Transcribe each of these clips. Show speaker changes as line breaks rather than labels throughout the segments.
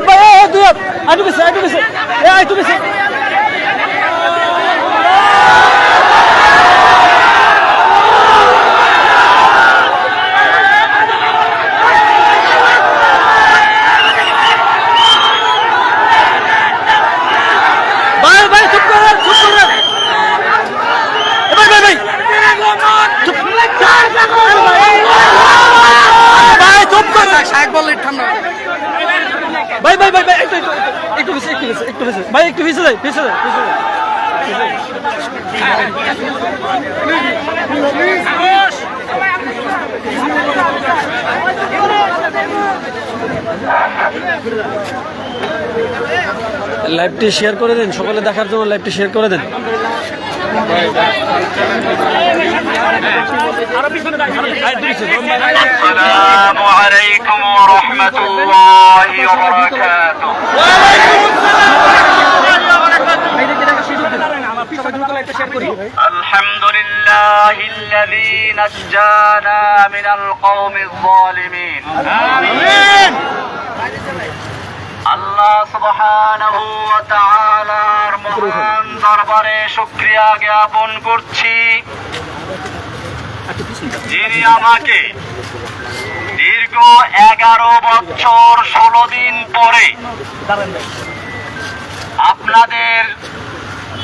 হাত ভাই দুই হাত। এ আইটু বেশি ভাই ভাই চুপ করেন চুপ করেন এ ভাই ভাই ভাই চুপ ভাই চুপ করেন
শাক বললে ঠান্ডা
ভাই ভাই ভাই ভাই একটু একটু একটু বেশি একটু বেশি একটু বেশি ভাই, একটু পিছিয়ে যাই পিছিয়ে যাই পিছিয়ে লাইভটি শেয়ার করে দেন, সকালে দেখার জন্য লাইভটি শেয়ার করে দেন।
আসসালামু আলাইকুম ওয়া রাহমাতুল্লাহি ওয়া বারাকাতুহু। لله الذي نجانا من القوم الظالمين آمين আল্লাহ সুবহানাহু ওয়া তাআলার মহান দরবারে শুকরিয়া জ্ঞাপন করছি যিনি আমাকে দীর্ঘ এগারো বছর ষোলো দিন পরে আপনাদের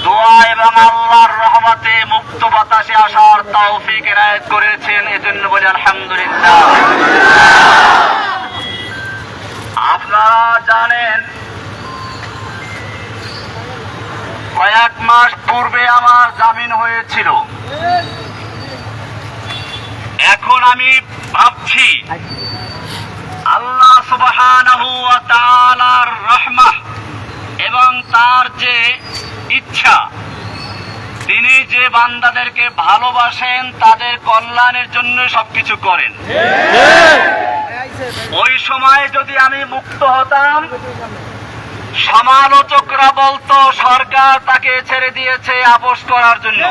দোয়া এবং আল্লাহর রহমতে মুক্ত বাতাসে আসার তৌফিক এনায়েত করেছেন এজন্য বলি আলহামদুলিল্লাহ। আপনারা জানেন, কয়েক মাস পূর্বে আমার জামিন হয়েছিল। এখন আমি ভাবছি, আল্লাহ তাআলার রহমত এবং তার যে ইচ্ছা। তিনি যে বান্দাদেরকে ভালোবাসেন, তাদের কল্যাণের জন্য সবকিছু করেন। ওই সময় যদি আমি মুক্ত হতাম, সমালোচকরা বলতো, সরকার তাকে ছেড়ে দিয়েছে আপোষ করার জন্য।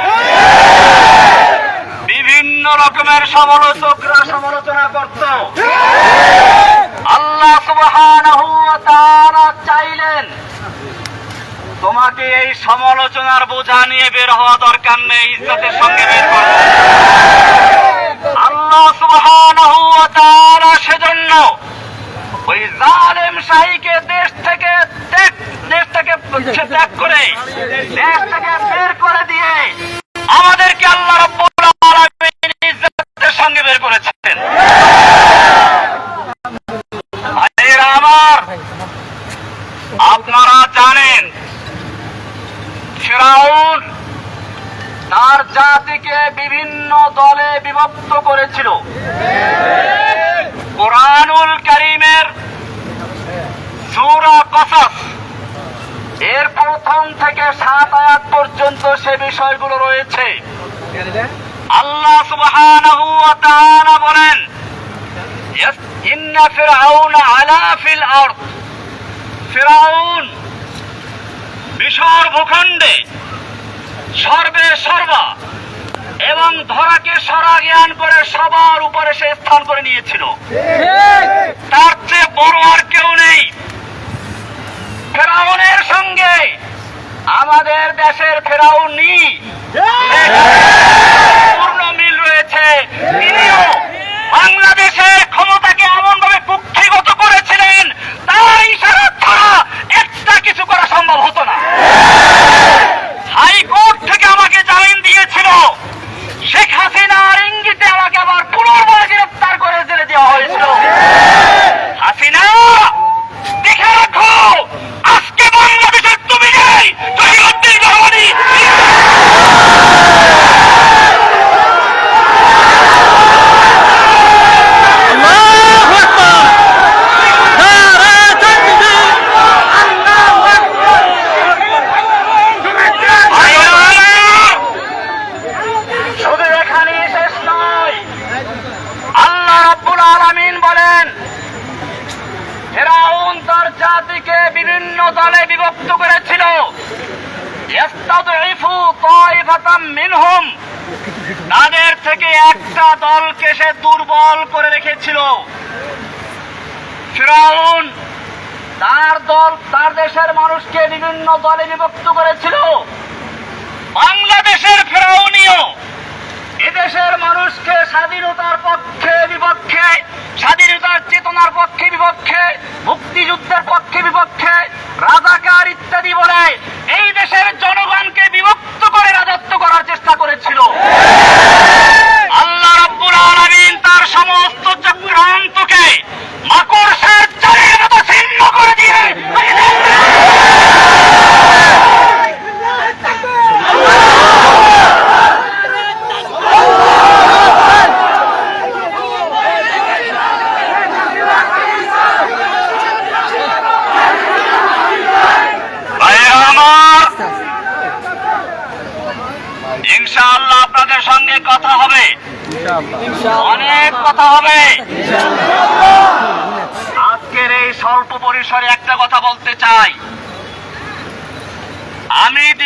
বিভিন্ন রকমের সমালোচকরা সমালোচনা করত আল্লাহ সুবহানাহু ওয়া তাআলা চাইলেন তোমাকে এই সমালোচনার বোঝা নিয়ে বের হওয়া দরকার নেই ইজ্জতের সঙ্গে বের করব আল্লাহ সুবহানাহু ওয়া তাআলা সেজন্য ওই জালেম শাহীকে দেশ থেকে ত্যাগ, দেশ থেকে ত্যাগ করে, দেশ থেকে বের করে দিয়ে আমাদেরকে আল্লাহ রাব্বুল আলামিন ইজ্জতের সঙ্গে বের করেছেন ভাইয়েরা আমার আপনারা জানেন ফেরাউন তার জাতিকে বিভিন্ন দলে বিভক্ত করেছিল। কোরআনুল করিমের সূরা কসস, এর প্রথম থেকে সাত আয়াত পর্যন্ত সে বিষয়গুলো রয়েছে। আল্লাহ সুবহানাহু বলেন ইন্না ফিরআউনা আলা ফিল মিশর ভূখণ্ডে সর্বে সর্বা এবং ধরাকে সরা জ্ঞান করে সবার উপরে সে স্থান করে নিয়েছিল। তার চেয়ে বড় আর কেউ নেই। ফেরাউনের সঙ্গে আমাদের দেশের ফেরাউনি। পূর্ণ মিল রয়েছে। তিনিও বাংলাদেশের ক্ষমতাকে এমন ভাবে কুক্ষিগত করেছিলেন তার ইশারা ছাড়া একটা কিছু করা সম্ভব হতো না হাইকোর্ট থেকে আমাকে জামিন দিয়েছিল শেখ হাসিনার ইঙ্গিতে আমাকে আবার পুনর্বার গ্রেপ্তার করে জেলে দেওয়া হয়েছিল হাসিনা দেখে রাখো আজকে বাংলাদেশের তুমি নেই জহিরুদ্দিন রহমানি
আল্লাহু আকবার নারে তাকবীর
শুধু এখানে শেষ নয় আল্লাহ রাব্বুল আলামিন বলেন ফেরাউন তার জাতিকে বিভিন্ন দলে বিভক্ত করেছিল ইস্তাদঈফু মিনহুম। তাদের থেকে একটা দলকে সে দুর্বল করে রেখেছিল। ফেরাউন তার দল তার দেশের মানুষকে বিভিন্ন দলে বিভক্ত করেছিল। বাংলাদেশের ফেরাউনিও এদেশের মানুষকে স্বাধীনতার পক্ষে বিপক্ষে, স্বাধীনতার চেতনার পক্ষে বিপক্ষে, মুক্তিযুদ্ধের পক্ষে বিপক্ষে, রাজাকার ইত্যাদি বলে এই দেশের জনগণকে বিভক্ত করে রাজত্ব করার চেষ্টা করেছিল। আল্লাহ রাব্বুল আলামিন তার সমস্ত চক্রান্তকে মাকড়সার চালের মতো ছিন্ন করে দিয়ে ভাইয়েরা আমার ইনশাআল্লাহ আপনাদের সঙ্গে কথা হবে অনেক কথা হবে আজকের এই স্বল্প পরিসরে একটা কথা বলতে চাই আমি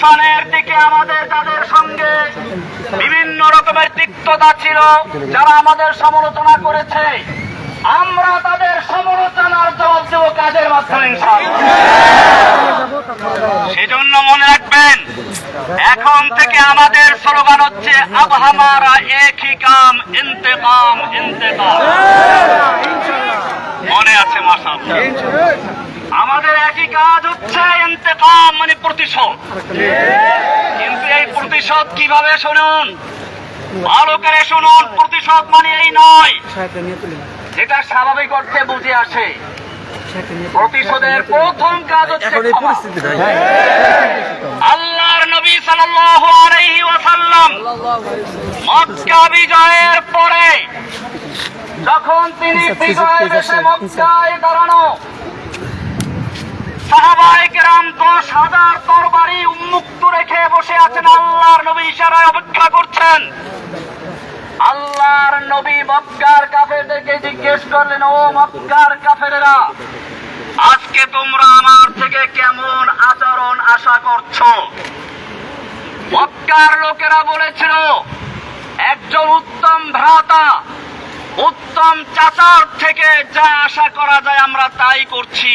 মিশনের দিকে আমাদের যাদের সঙ্গে বিভিন্ন রকমের তিক্ততা ছিল, যারা আমাদের সমালোচনা করেছে। আমরা তাদের সমালোচনার জবাব দেবো কাজের মাধ্যমে সেজন্য মনে রাখবেন, এখন থেকে আমাদের স্লোগান হচ্ছে আব হামারা একই কাম, ইন্তেকাম ইন্তেকাম মনে আছে মাসাল আমাদের একই কাজ হচ্ছে ইন্তেকাম মানে প্রতিশোধ। কিন্তু এই প্রতিশোধ কীভাবে শুনুন? ভালো করে শুনুন প্রতিশোধ মানে এই নয়। যেটা স্বাভাবিক অর্থে বুঝে আসে। প্রতিশোধের প্রথম কাজ হচ্ছে আল্লাহর নবী সাল্লাল্লাহু আলাইহি ওয়াসাল্লাম মক্কা বিজয়ের পরে যখন তিনি বিজয়ের এসে মক্কায় দাঁড়ানো সাহাবায়ে দশ হাজার তরবারি উন্মুক্ত রেখে বসে আছেন, আল্লাহর নবী ইশারায় অপেক্ষা করছেন। আল্লাহর নবী মক্কার কাফেরদেরকে জিজ্ঞেস করলেন, ও মক্কার কাফেরেরা, আজকে তোমরা আমার থেকে কেমন আচরণ আশা করছ? মক্কার লোকেরা বলেছিল, একজন উত্তম ভ্রাতা, উত্তম চাচার থেকে যা আশা করা যায় আমরা তাই করছি।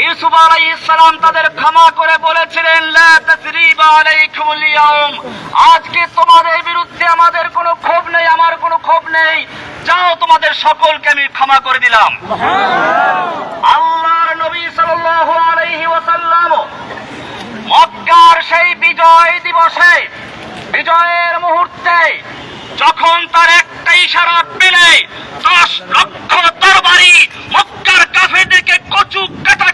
ইউসুফ আলাইহিস সালাম তাদের ক্ষমা করে বলেছিলেন আজকে তোমাদের বিরুদ্ধে আমাদের কোনো ক্ষোভ নেই, আমার কোনো ক্ষোভ নেই। যাও, তোমাদের সকলকে আমি ক্ষমা করে দিলাম। আল্লাহর নবী সাল্লাল্লাহু আলাইহি ওয়াসাল্লাম মক্কার সেই বিজয় দিবসে, বিজয়ের মুহূর্তে যখন তার একটা ইশারা পেলে, দশ লক্ষ তরবারি মক্কার কাফেরদেরকে কচু কাটা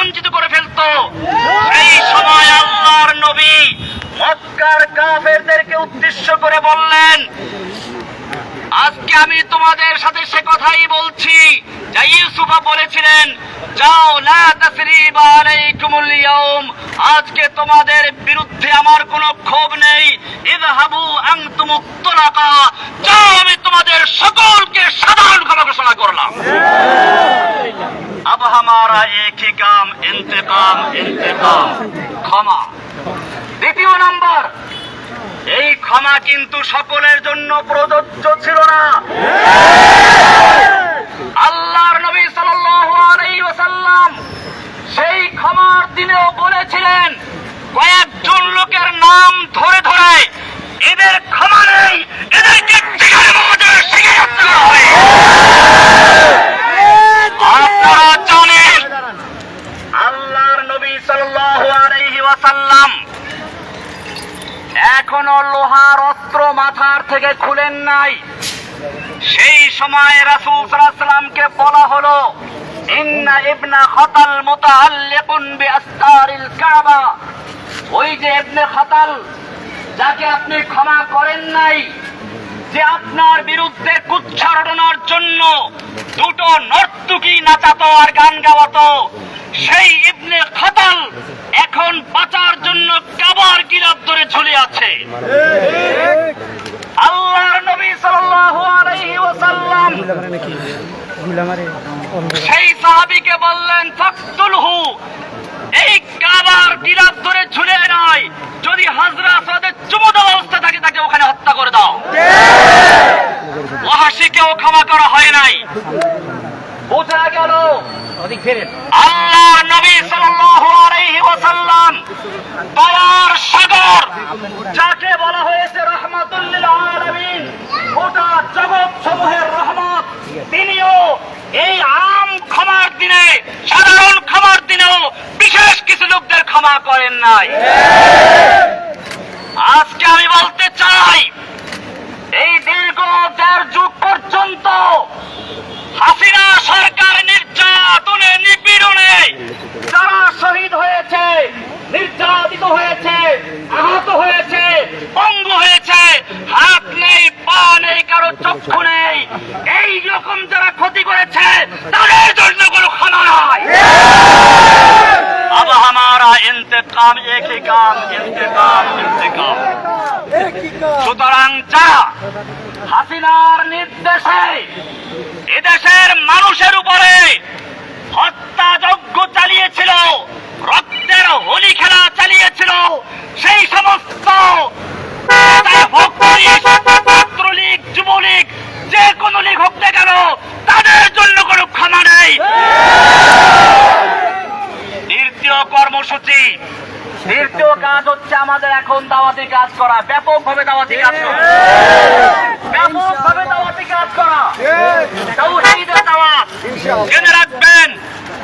রঞ্জিত করে ফেলতো। সেই সময় আল্লাহর নবী মক্কার কাফেরদেরকে উদ্দেশ্য করে বললেন, আজকে আমি তোমাদের সাথে সে কথাই বলছি। যা ইউসুফা বলেছিলেন, যাও, লা তাসরিবা আলাইকুমুল ইয়াউম। আজকে তোমাদের বিরুদ্ধে আমার কোনো ক্ষোভ নেই। ইযহাবু আনতুমুত তুলাকা। যাও, আমি তোমাদের সকলকে সাধারণ ক্ষমা ঘোষণা করলাম। अब हमारा एक ही काम इंतकाम इंतकाम ক্ষমা দ্বিতীয় নাম্বার এই ক্ষমা কিন্তু সকলের জন্য প্রযোজ্য ছিল না আল্লাহর নবী সাল্লাল্লাহু আলাইহি ওয়াসাল্লাম সেই ক্ষমার দিনেও বলেছিলেন থেকে খুলেন নাই। সেই সময় রাসূল সাল্লামকে বলা হলো, ইন্না ইবনা খাতাল মুতাআল্লিকুন বিআসতারিল কাবা। ওই যে ইবনে খাতাল, যাকে আপনি ক্ষমা করেন নাই, যে আপনার বিরুদ্ধে কুচ্ছারণার জন্য দুটো নর্তুকি নাচাতো আর গান গাওয়াতো, সেই ইবনে খাতাল এখন বাঁচার জন্য কাবার গিরাপ ধরে ঝুলে আছে। আল্লাহর নবী সাল্লাল্লাহু আলাইহি ওয়াসাল্লাম সেই সাহাবীকে বললেন ফাকতুলহু এই কাবার গিরাপ ধরে ঝুলে নয় যদি হাজরা আসাদের চুমুদ অবস্থা থাকে তাকে ওখানে হত্যা করে দাও। ওয়াহাসিকেও ক্ষমা করা হয় নাই। বোঝা গেল। আল্লাহ নবী সাল্লাল্লাহু আলাইহি ওয়াসাল্লাম দয়ার সাগর, যাকে বলা হয়েছে রহমাতুল লিল আলামিন, গোটা জগৎ সমূহের রহমত, তিনিও এই আম ক্ষমার দিনে, সাধারণ ক্ষমার দিনেও বিশেষ কিছু লোকদের ক্ষমা করেন নাই। আজকে আমি বলতে চাই, এই দীর্ঘ দেড় যুগ পর্যন্ত হাসিনা সরকার নির্যাতনে নিপীড়নে যারা শহীদ হয়েছে নির্যাতিত হয়েছে আহত হয়েছে পঙ্গু হয়েছে হাত নেই পা নেই কারো চক্ষু নেই এই রকম যারা ক্ষতি করেছে তাদের জন্য কোনো ক্ষমা নয় अब हमारा इंतकाम एक ही काम इंतकाम इंतकाम সুতরাং যা হাসিনার নির্দেশে এদেশের মানুষের উপরে হত্যাযজ্ঞ চালিয়েছিল রক্তের হোলি খেলা চালিয়েছিল। সেই সমস্ত ছাত্রলীগ যুবলীগ যে কোনো লীগ হোক না কেন তাদের জন্য কোনো ক্ষমা নেই। দ্বিতীয় কর্মসূচি। দ্বিতীয় কাজ হচ্ছে আমাদের এখন দাওয়াতি কাজ করা। ব্যাপকভাবে দাওয়াতি কাজ করা। ব্যাপকভাবে দাওয়াতি কাজ করা। দাওয়াত।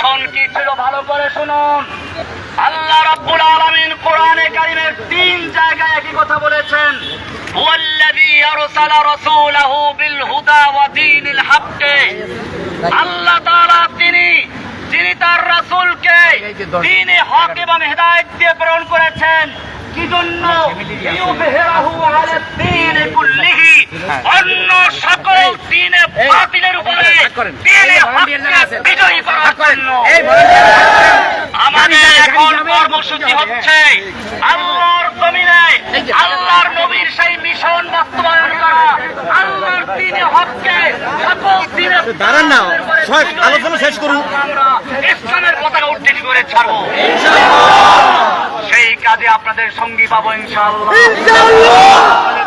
মিশন কি ছিল ভালো করে শুনুন। আল্লাহ রাব্বুল আলামিন কোরআনে কারিমের তিন জায়গায় একই কথা বলেছেন। হুয়াল্লাযী আরসালা রাসূলাহু বিল হুদা ওয়া দীনিল হক আল্লাহ তাআলা তিনি যিনি তার রাসূলকে দ্বীনে হক এবং হেদায়েত দিয়ে প্রেরণ করেছেন। কি জন্য লিইউযহিরাহু আলা দ্বীনি কুল্লিহি। অন্য সকল দ্বীনে বাতিলের উপরে দ্বীনে হককে বিজয়ী করার জন্য। আমাদের এখন কর্মসূচি হচ্ছে। আল্লাহর জমিনে আল্লাহর নবীর সেই মিশন বাস্তবায়ন করা। আল্লাহর দিনে হককে সকল দিনে
দাঁড়ান না, আলোচনা শেষ করুন।
ইসলামের পতাকা করে ছাড়বো। সেই কাজে আপনাদের সঙ্গী পাবো ইনশাআল্লাহ। আমাদের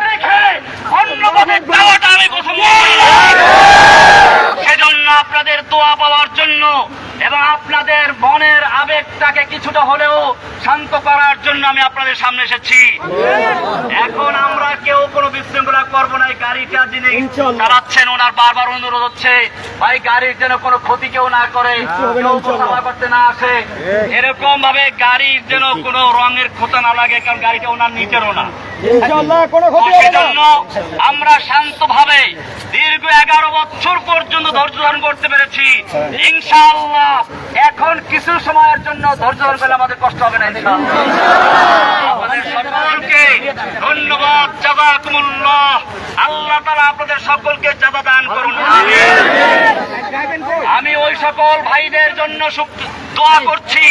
রেখে অন্য পথে যাওয়াটা আমি পছন্দ করি না। সেজন্য আপনাদের দোয়া পাওয়ার জন্য এবং আপনাদের মনের আবেগটাকে কিছুটা হলেও শান্ত করার জন্য আমি আপনাদের সামনে এসেছি। এখন আমরা কেউ কোনো বিশৃঙ্খলা করব না এই গাড়িটা যিনি চালাচ্ছেন ওনার বারবার অনুরোধ হচ্ছে ভাই গাড়ির যেন কোনো ক্ষতি কেউ না করে কেউ করতে না আসে। এরকম ভাবে গাড়ির যেন কোনো রঙের খোঁতা না লাগে কারণ গাড়িটা ওনার নিজেরও না। সেজন্য আমরা শান্তভাবে দীর্ঘ এগারো বছর পর্যন্ত ধৈর্য ধারণ করতে পেরেছি। ইনশাআল্লাহ এখন কিছু সময়ের জন্য ধৈর্য ধারণ করলে আমাদের কষ্ট হবে না আমাদের সকলকে ধন্যবাদ জাজাকুমুল্লাহ আল্লাহ তারা আপনাদের সকলকে জাদা দান করুন আমি ওই সকল ভাইদের জন্য দোয়া করছি।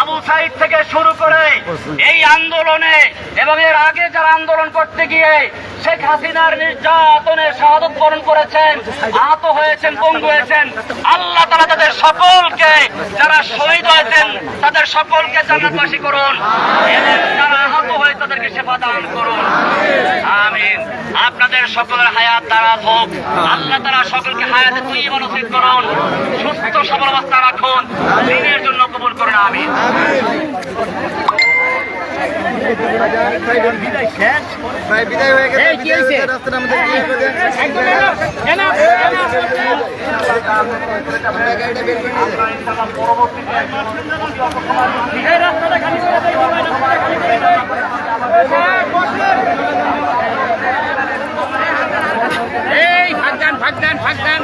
আবু সাইদ থেকে শুরু করে এই আন্দোলনে এবং এর আগে যারা আন্দোলন করতে গিয়ে শেখ হাসিনার নির্যাতনে শাহাদত বরণ করেছেন, আহত হয়েছেন, পঙ্গু হয়েছেন। আল্লাহ তারা তাদের সকলকে যারা শহীদ হয়েছেন, তাদের সকলকে জান্নাতবাসী করুন। যারা আহত হয়ে তাদেরকে সেবা দান করুন। আমিন। আপনাদের সকলের হায়াত দারাজ হোক। আল্লাহ তারা সকলকে হায়াতে তুই মনসিদ করুন। সুস্থ সবল অবস্থা রাখুন। দিনের জন্য কবুল করুন, আমিন।
ভাই বিদায় হয়ে গেছে বিদায় হয়ে গেছে, রাস্তাটা আমাদের ক্লিয়ার করে। আমরা গাড়িটা বের করে নিয়ে যাই।
এই ভাগ দেন ভাগ দেন ভাগ দেন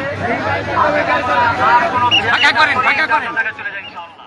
ফাঁকা করেন ফাঁকা করেন
চলে যাই ইনশাআল্লাহ